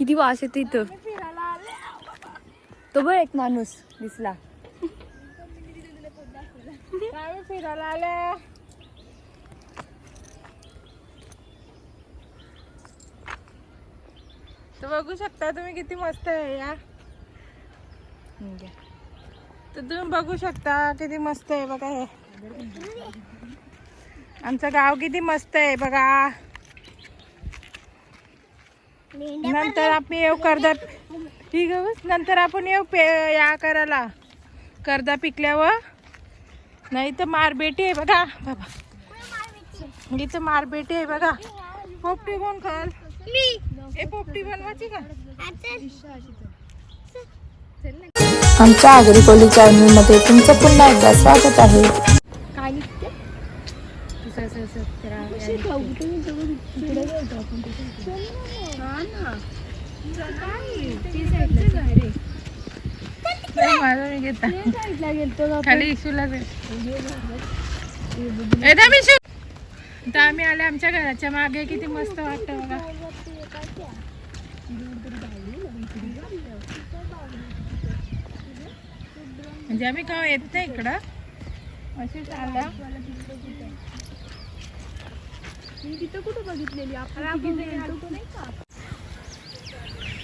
किती वास येतो इथं तो बघ एक माणूस दिसला. फिरायला आले तर बघू शकता तुम्ही किती मस्त आहे या. तर तुम्ही बघू शकता किती मस्त आहे बघा हे. आमचं गाव किती मस्त आहे बघा. नंतर आपण येऊ कर्दा ठीक आहे बस. नंतर आपण येऊ पे या करायला कर्दा पिकल्यावर. नाही तर मारबेटी आहे बघा. बाबा. इथं मारबेटी आहे बघा. पोपटी कोण खाल? ए पोपटी बनवायची का? आमच्या आगरी कोली चॅनलमध्ये तुमचं पुन्हा एकदा स्वागत आहे काय निघते असं असं असं जरा हा ना ती साईडला आहे रे. नाही, माझं मी घेता. खाली इशूला येते मी इशू. तर आम्ही आले आमच्या घराच्या मागे किती मस्त वाटतं बघा. म्हणजे आम्ही का येत नाही इकडं? अशी चाललं मी तिथं कुठं बघितलेली? आपण नाही का?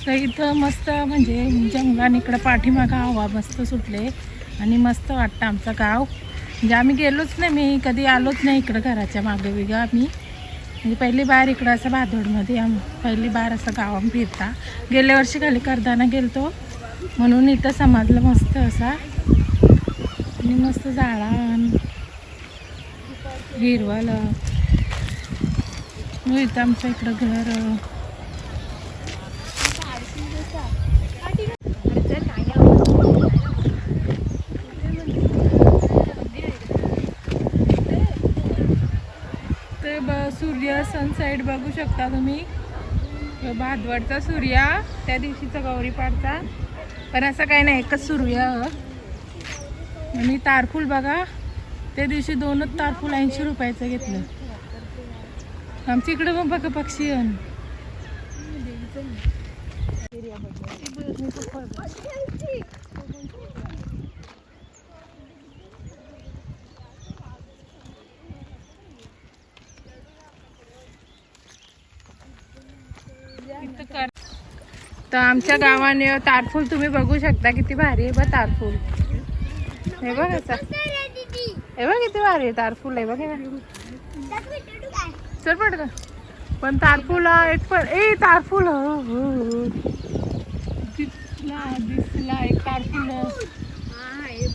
तर इथं मस्त म्हणजे जंगलाने इकडं पाठीमागं हवा मस्त सुटले आणि मस्त वाटतं आमचं गाव. म्हणजे आम्ही गेलोच नाही मी कधी आलोच नाही इकडं घराच्या मागे वेगळं आम्ही. म्हणजे पहिली बार इकडं असं भादोडमध्ये आम पहिली बार असं गावात फिरता. गेल्या वर्षी खाली करताना गेलतो. म्हणून इथं समजलं मस्त असा आणि मस्त झाडान हिरवलं इथं आमचं इकडं घर ते ब सूर्य सनसेट बघू शकता तुम्ही. भादवडचा सूर्य त्या दिवशीचा गौरीपाडचा पण असं काही नाही एकच सूर्य. आणि तारफूल बघा त्या दिवशी दोनच तारफूल ऐंशी रुपयाचं घेतलं. आमच्या इकडं मग बघा पक्षी आहे. तर आमच्या गावाने तारफूल तुम्ही बघू शकता किती भारी आहे बा तारफूल. हे बघ हे बघ किती भारी आहे तारफूल आहे बघ. चल पड पण तारफूल एक पण ए तारफूल. दिसला दिसला एक तारफूल.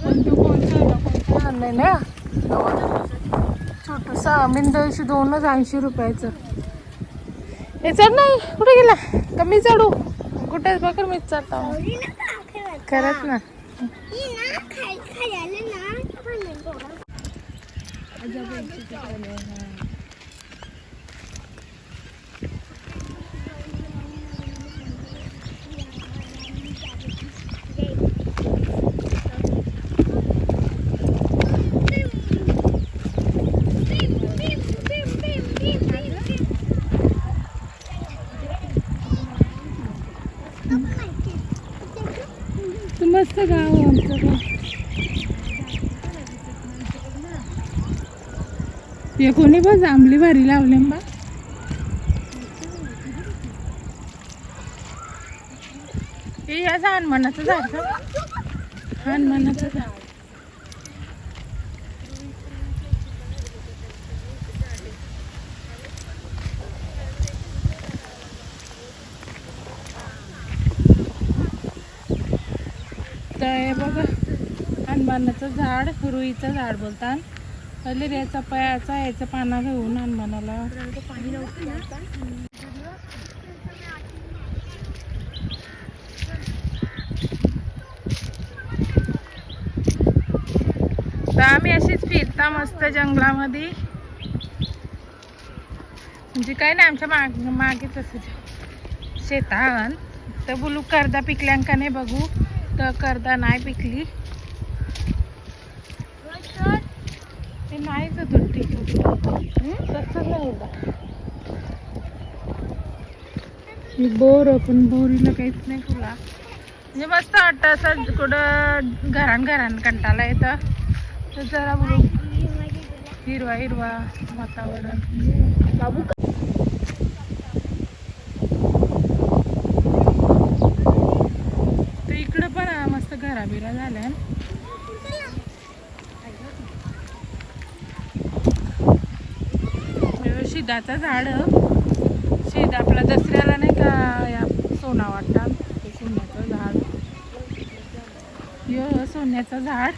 पण तो कोणता ना कोणता? नाही ना? छोटूसा मिंदळशी दोनच ऐंशी रुपयाचं. हे चढ नाही कुठे गेला? का मी चढू. कुठे बघ मी चालतो. करत ना. खायला ना. हे कोणी बस जांभळी भारी लावले बा. हे हनुमानाचं झाड का हनुमानाचं झाड. तर हे बघा हनुमानाचं झाड रुईचं झाड बोलतात. पहिले याचा पयाचा याचा पाना घेऊन हनुमानाला तर आम्ही अशीच फिरता मस्त जंगलामध्ये. म्हणजे काय नाही आमच्या माग मागेच असं शेतान तर बोलू करदा पिकल्यांका नाही बघू. तर करदा नाही पिकली. ते नाही होतं. ही बोर पण बोरीला काहीच नाही फुला म्हणजे मस्त वाटतं असं कुठं घरान घरान कंटाला येतं. तर जरा बघू हिरवा हिरवा वातावरण. बाबू तर इकडं पण मस्त घराबिरा झाल्या हे शिदाचं झाड. शिद आपला दसऱ्याला नाही का या सोना वाटतात ते सोन्याचं झाड. यो सोन्याचं झाड.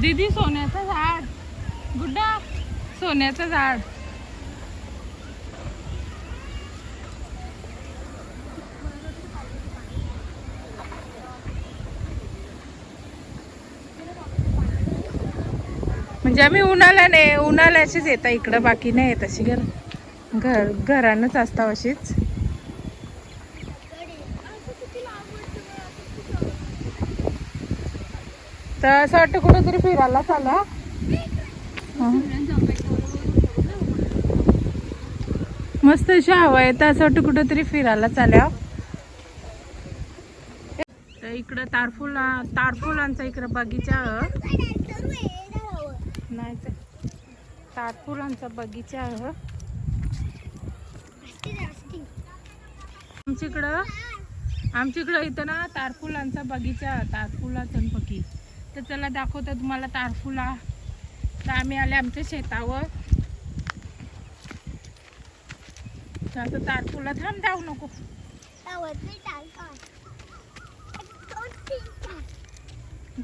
दीदी सोन्याचं झाड. गुड्डा सोन्याचं झाड. म्हणजे आम्ही उन्हाला नाही उन्हाळ्याचीच येता इकडं बाकी नाही येत अशी घर. घर घरानंच असता अशीच. तर असं वाटतं कुठेतरी फिरायला चाला मस्त अशी हवा येतं असं वाटतं कुठेतरी फिरायला चाल्या तर इकडं तारफुला तारफुलांचा इकडं बगीचा. नाही तर तारफुलांचा बगीचा आहे. हो. आमच्याकडं आमच्याकडं इथं ना तारफुलांचा बगीचा तारफुला चंपकी. तर चला दाखवतं तुम्हाला तारफुला तर आम्ही आले आमच्या शेतावर. तर आता तारफुला थांब जाऊ नको.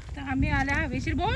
तर आम्ही आल्या हवेशीर बोल.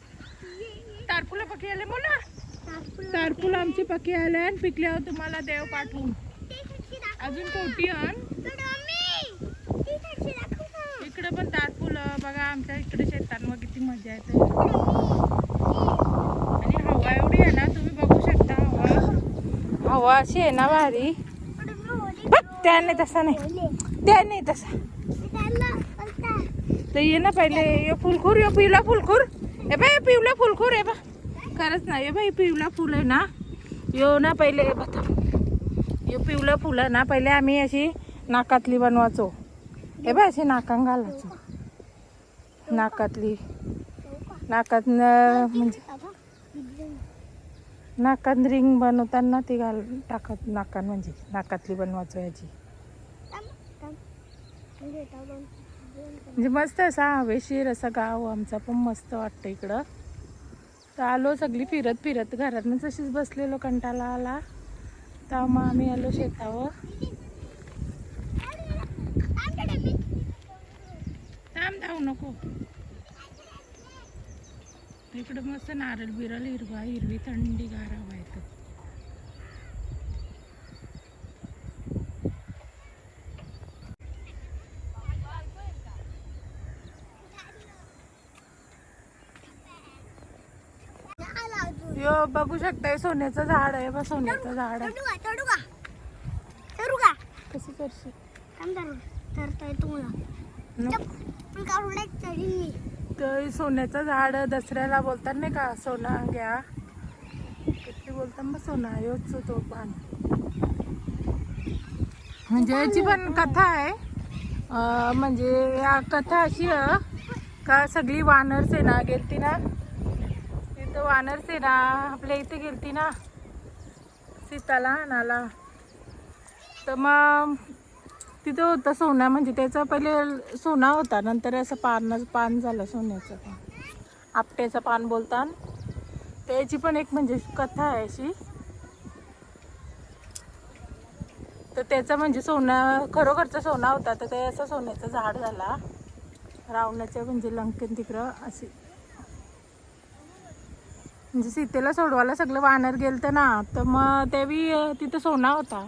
तारफुला पकी आले बोल ना तारफुला आमची पकी आले आणि पिकल्यावर तुम्हाला देव पाठवून. अजून कोटी आण. इकडे पण तारफुलं. बघा आमच्या इकडे शेतांवर किती मजा येते. आणि हवा एवढी आहे ना तुम्ही बघू शकता हवा. हवा अशी आहे ना भारी. त्याने तसा नाही. त्याने तसा. तर ये ना पहिले ये फुलखूर ये पिवला फुलखूर. हे बाय पिवला फुलखूर आहे बा. खरंच ना हे बाई पिवला फुल आहे ना. यो ना पहिले हे बघा. यो पिवलं फुलं ना पहिले आम्ही अशी नाकातली बनवायचो. हे बाय अशी नाकांग घालायचो. नाकातली. नाकात म्हणजे नाकात रिंग बनवताना ती घाल टाकत नाकान म्हणजे नाकातली बनवायचो याची. म्हणजे मस्त असा हवेशीर असा गाव आमचा पण मस्त वाटतं इकडं. तर आलो सगळी फिरत फिरत घरातनंच अशीच बसलेलो कंटाळा आला. तर मग आम्ही आलो शेतावर. थांब धावू नको. इकडं मस्त नारळ बिरळ हिरवा हिरवी थंडी गार हवा येतं यो बघू शकताय सोन्याचं झाड आहे बा सोन्याचं झाड. आहे कसं करशील? नको. तर सोन्याचं झाड दसऱ्याला बोलतात नाही का? सोना घ्या. किती बोलतात मग सोना योच तो पान म्हणजे याची पण कथा आहे. म्हणजे या कथा अशी का सगळी वानर सेना गेलती ना तर वानर सेना आपल्या इथे गेलती ना सीताला नाला तर मग तिथं होतं सोना म्हणजे त्याचा पहिले सोना होता नंतर असं पान पान झालं सोन्याचं. पान आपट्याचं पान बोलतात त्याची पण एक म्हणजे कथा आहे अशी. तर त्याचं म्हणजे सोनं खरोखरचा सोना होता तर ते असं सोन्याचं झाड झाला. रावणाच्या म्हणजे लंकेन तिकडं असे म्हणजे सीतेला सोडवायला सगळं वानर गेलतं ना तर मग तेवी बी तिथं सोना होता.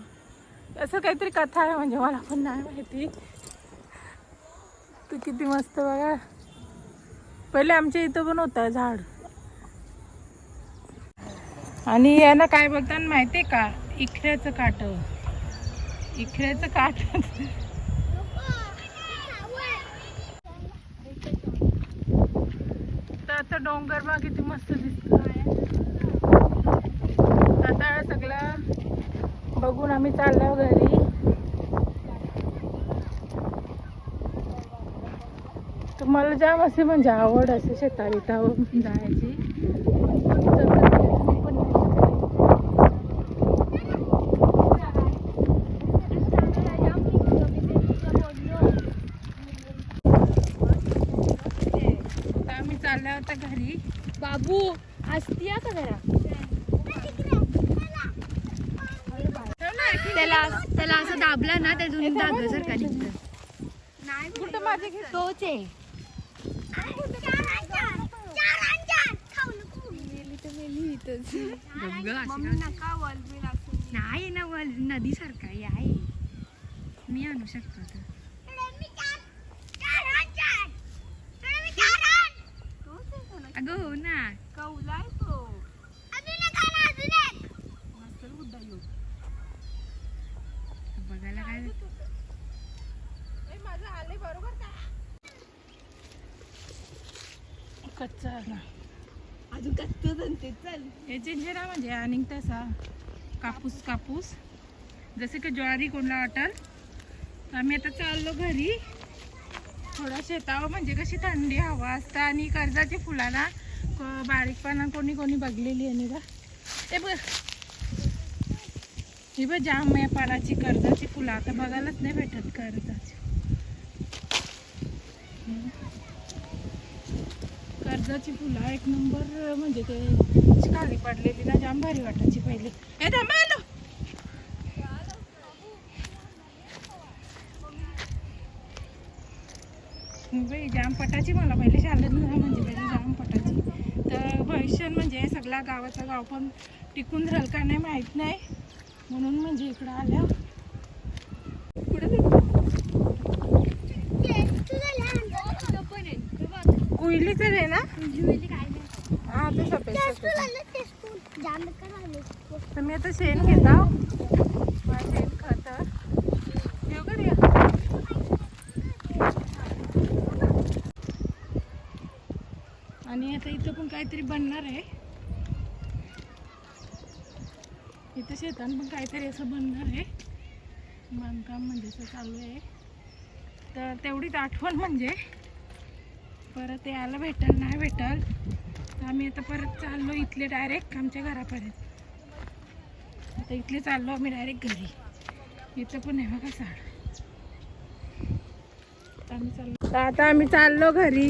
असं काहीतरी कथा आहे म्हणजे मला पण नाही माहिती. तू किती मस्त बघा. पहिले आमच्या इथं पण होतं झाड. आणि यांना काय बोलतात माहिती आहे का? इखऱ्याचं काट. इखऱ्याचं काट तर आता डोंगर बघ किती मस्त दिसतो. आता सगळं बघून आम्ही चाललो घरी. तुम्हाला जाम असे म्हणजे आवड असे शेता जायची आता आम्ही चाललो होता घरी बाबू असती का जरा त्याला त्याला असं दाबला ना त्यातून दाग सारखा निघतं नाही कुठं माझे आहे? नाही ना वल नदी सारखा आहे. मी आणू शकतो तर. अगं हो ना. कौलाय तो बघायला काय कच्चा अजून कच्चं ते चल. हे जिंजरा म्हणजे आणि तसा कापूस कापूस. जसे की ज्वारी कोणला वाटेल आम्ही आता चाललो घरी. थोडा शेतावर म्हणजे कशी थंडी हवा असतं आणि कर्जाची फुलाला बारीकपणा कोणी कोणी बघलेली आहे ना ते बघ. ही बघ जाम आहे पाराची कर्जाची फुलं. आता बघायलाच नाही भेटत कर्जाची. कर्जाची फुलं एक नंबर म्हणजे ते खाली पडलेली ना जाम भारी वाटायची पहिले. आलो. बाई जाम पटायची मला पहिले शाळेत ना म्हणजे पहिले जाम पटायची तर भविष्य म्हणजे सगळा गावाचा गाव पण टिकून राहील का नाही माहीत नाही. म्हणून म्हणजे इकडं आल्या. कुईलीच आहे ना? हा ते सफेद सफेद तर मी आता शेण घेता शेण खत का? आणि आता इथं पण काहीतरी बनणार आहे. इथं शेतात पण काहीतरी असं बनणार आहे. बांधकाम म्हणजे असं चालू आहे. तर तेवढीच आठवण म्हणजे परत यायला भेटल नाही भेटल. तर आम्ही आता परत चाललो इथले डायरेक्ट आमच्या घरापर्यंत. आता इथले चाललो आम्ही डायरेक्ट घरी. इथं पण आहे बघा साड आम्ही चाललो. तर आता आम्ही चाललो घरी.